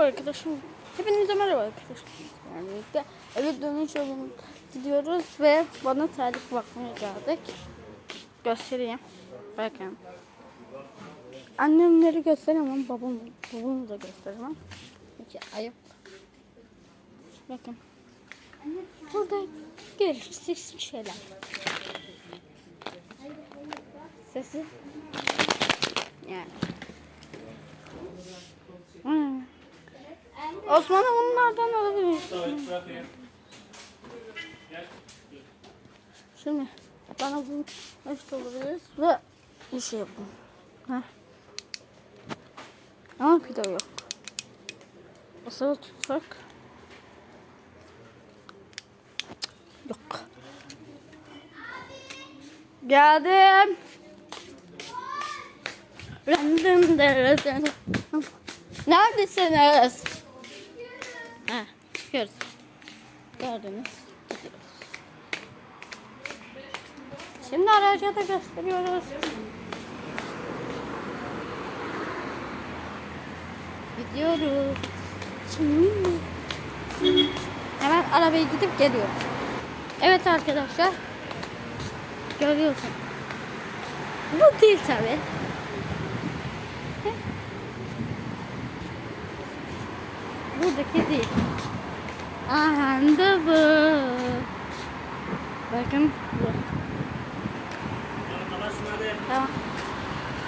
Merhaba arkadaşım. Hepinize merhaba arkadaşlar. Yani birlikte eve dönüş yolunda gidiyoruz ve bana terlik bakmaya geldik. Göstereyim. Bakın. Annemleri gösteremem, babam, babamı da gösteremem. Çünkü ayıp. Bakın. Burada gereksiz şeyler. Sesi. Yani. Hmm. Osman'a onlardan alabilirsin. Şimdi bana bu işte olabiliriz ve bir şey yapın. Heh. Ama pide yok. Basılı tutsak. Yok. Geldim. Neredesiniz? Ha, çıkıyoruz. Gördünüz. Şimdi araca da gösteriyoruz. Gidiyoruz. Hemen arabaya gidip geliyoruz. Evet arkadaşlar. Görüyorsun. Bu değil tabi. Buradaki değil. Aha bu. Bakın bu. Tamam.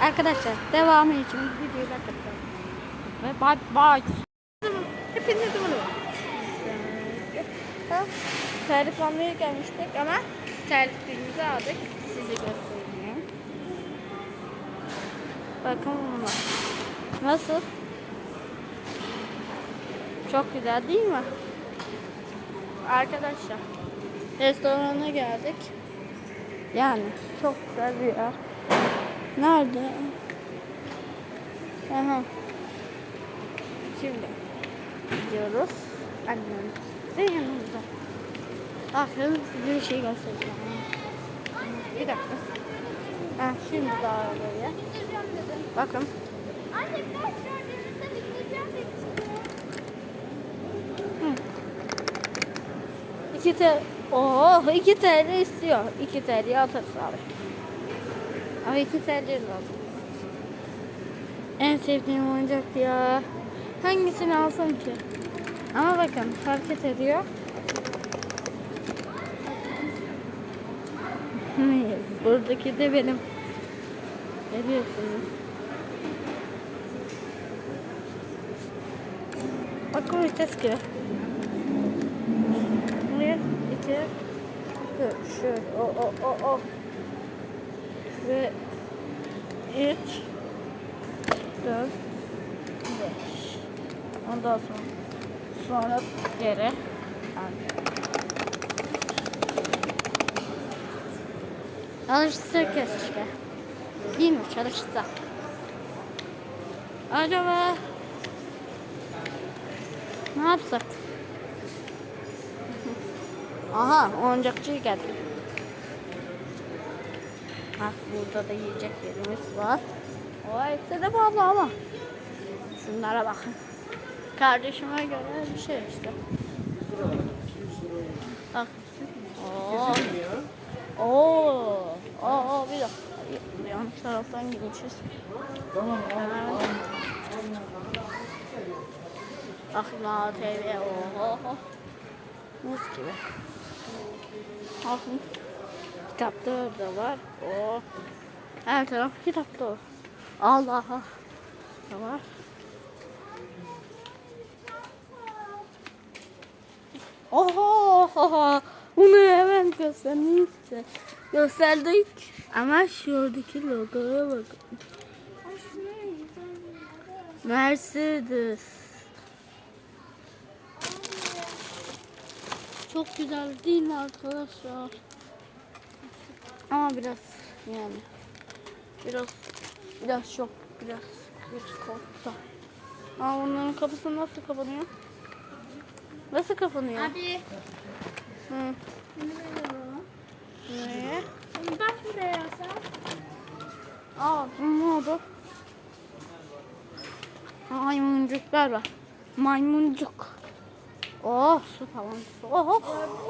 Arkadaşlar devamı için videoyu da kapatalım. Ve bye bye. Hepinize merhaba. Terlik almaya gelmiştik ama terliklerimizi aldık. Size göstereyim. Bakın bunlar. Nasıl? Çok güzel değil mi? Arkadaşlar restorana geldik. Yani çok güzel bir yer. Nerede? Aha. Şimdi gidiyoruz. Annem de yanımda. Bakın size bir şey göstereceğim. Bir dakika. Ha, şimdi daha arabaya. Bakın. Anne biraz gördüğünüzde İki TL. Oo, iki TL istiyor. İki TL'ye atarız abi. Ama iki TL lazım. En sevdiğim oyuncak ya. Hangisini alsam ki? Ama bakın hareket ediyor. Buradaki de benim. Görüyorsunuz. Bak o vites ki. Üç, şöyle, o, o, o, o. Ve üç, dört, beş. Ondan sonra, sonra geri. Çalışsa keşke. Değil mi? Çalışsa. Acaba ne yapsak? Aha oyuncakçıya geldik. Bak burada da yiyecek yerimiz var. O hepsi de pahalı ama. Şunlara bakın. Kardeşime göre bir şey işte. Bak. Oo. Oo. Oo bir dakika. Yanlış taraftan gideceğiz. Tamam. Akla TV. Oho. Mus gibi. Bakın. Kitaplar da var. O. Her taraf kitap dolu. Allah'a. Da var. Oho, oho. Bunu hemen göstermek. Gösterdik. Ama şuradaki logoya bakın. Mercedes. Çok güzel değil mi arkadaşlar? Ama biraz yani biraz biraz çok biraz bir korktu. Aa onların kapısı nasıl kapanıyor? Nasıl kapanıyor? Abi. Hı. Bunu böyle alalım. Ne? Bunu bak buraya sen. Aa ne oldu? Aa oyuncaklar var. Maymuncuk. Oh su falan. Oh,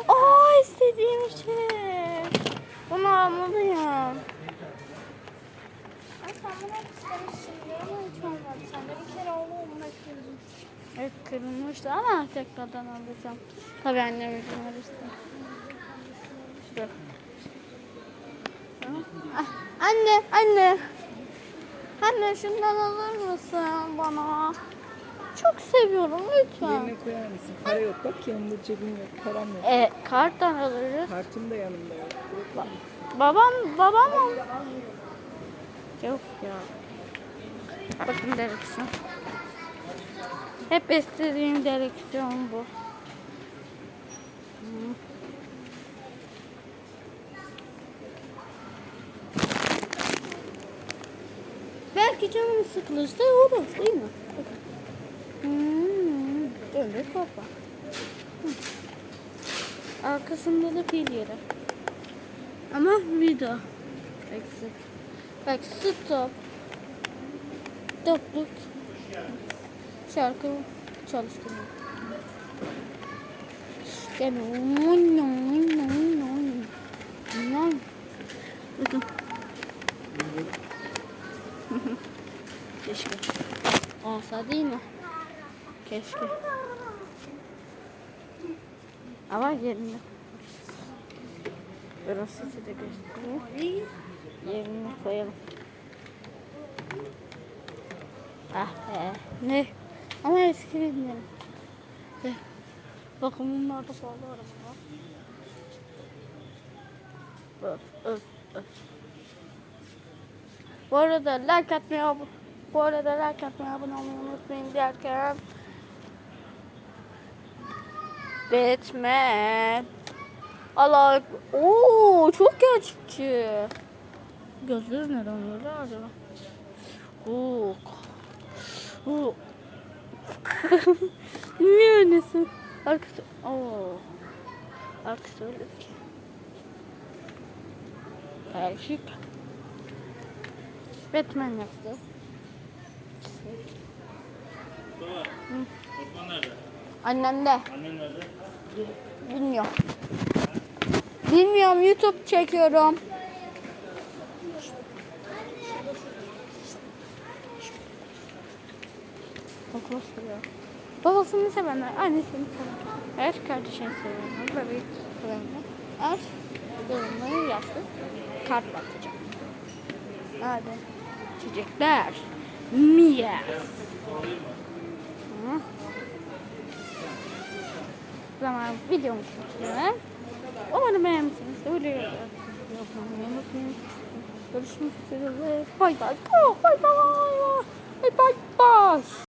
oh istediğim şey. Bunu almalıyım. Sen bunu istemişsin ama hiç olmadı. Sen de bir kere oldu onu bekledim. Evet kırılmıştı ama tekrardan alacağım. Tabii annem izin verirse. Tamam. Ah, Anne, anne. Anne şundan alır mısın bana? Çok seviyorum lütfen. Yerine koyar mısın? Para yok bak yanında cebim yok, param yok. E, karttan alırız. Kartım da yanımda yok. Babam, babam al. Yok ya. Bakın direksiyon. Hep istediğim direksiyon bu. Belki canım sıkılırsa olur değil mi? Hmm, öyle. Hı. Arkasında da pil yeri. Ama video eksik. Bak stop. Stopluk. Şarkı çalıştırma. İşte. Bakın. Keşke. Olsa değil mi? Keşke. Ama yerinde. Biraz sesi de göstereyim. Yerine koyalım. Ah be. Ne? Ama eski bilmiyorum. Eh, Bakın bunlarda pahalı araba var. Öf öf öf. Bu arada like atmayı bu arada like atmayı abone olmayı unutmayın derken Batman Allah Oo çok gerçekçi. Gözleri neden böyle acaba? Oo. Oo. Niye öylesin? Arkası. Oo. Arkası öyle ki. Erkek. Batman yaptı. Osman nerede? Annem de. Annen nerede? Bilmiyorum. Bilmiyorum YouTube çekiyorum. Okula soruyor. Babasını sevenler, annesini sevenler. Eğer kardeşini sevenler, bebeği sevenler. Eğer yorumları yazsın, kart atacağım. Hadi. Çiçekler. Miyaz. Hı. O zaman videomu çekiyorum. Umarım beğenmişsiniz. Öyle yapmayı unutmayın. Görüşmek üzere. Bay Bay bay. Bay bay. bay.